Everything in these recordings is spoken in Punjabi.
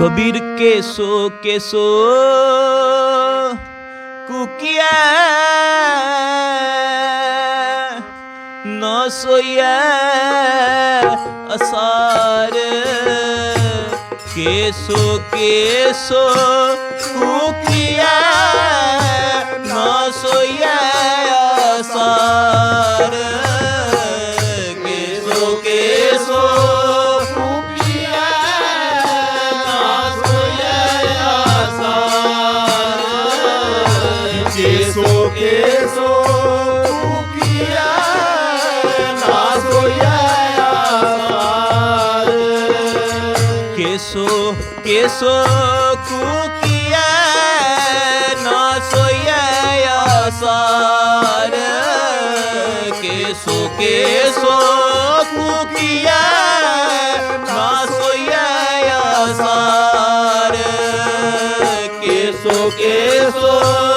कबीर के सो के सो कुकिया न सोया असार के सो के सो कुकिया ਕਿਸੋ ਕੂਕੀਐ ਨਾ ਸੋਇਐ ਆਸਾਰ। ਕਿਸੋ ਕਿਸੋ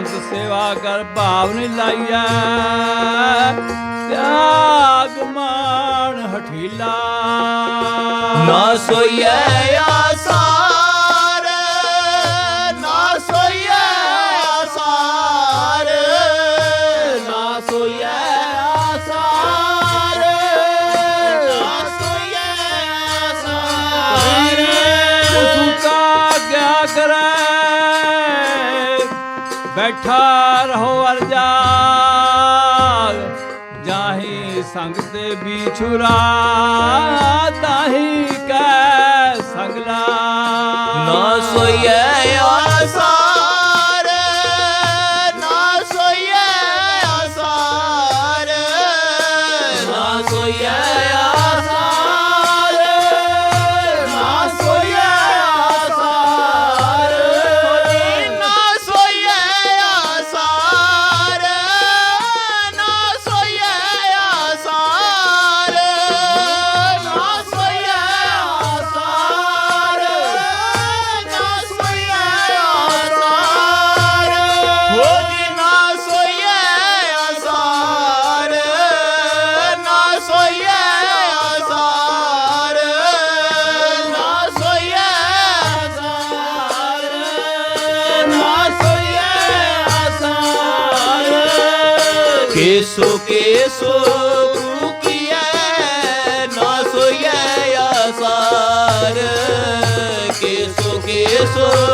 ਸੰਤ ਸੇਵਾ ਕਰ ਭਾਵ ਨਹੀਂ ਲਾਈਐ। ਤਿਆਗ ਮਾਨ ਹਠੀਲਾ। ਨਾ ਸੋਈਐ ਆਸ ਬੈਠਾ ਰਹੋ ਅਰਜਾਗ ਜਾਹੀ ਸੰਗ ਤੇ ਵਿਛੁਰਾ ਤਾਹੀ ਕੈ ਸੰਗਲਾ। ਨਾ ਸੋਈਐ ਆ ਸੋ ਕੇ ਸੋ ਸੋ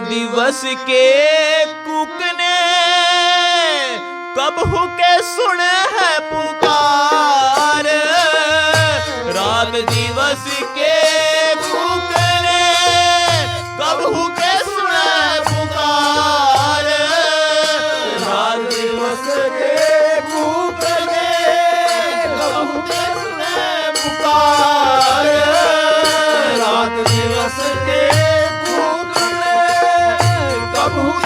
दिवस के कुक ने कब हुके सुने Oh,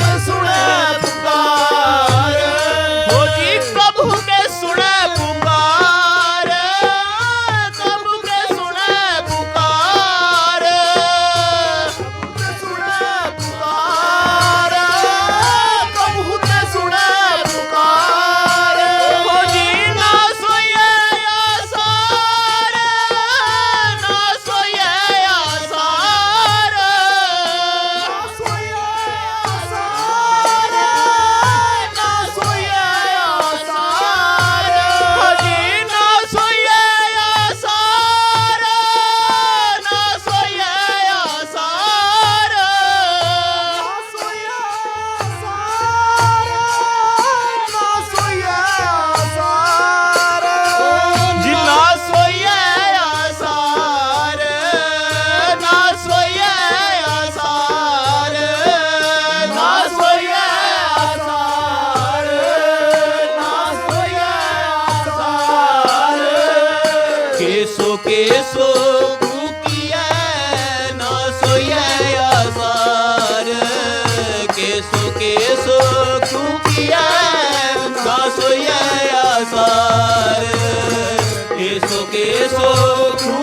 ਸੋ ਤੂੰ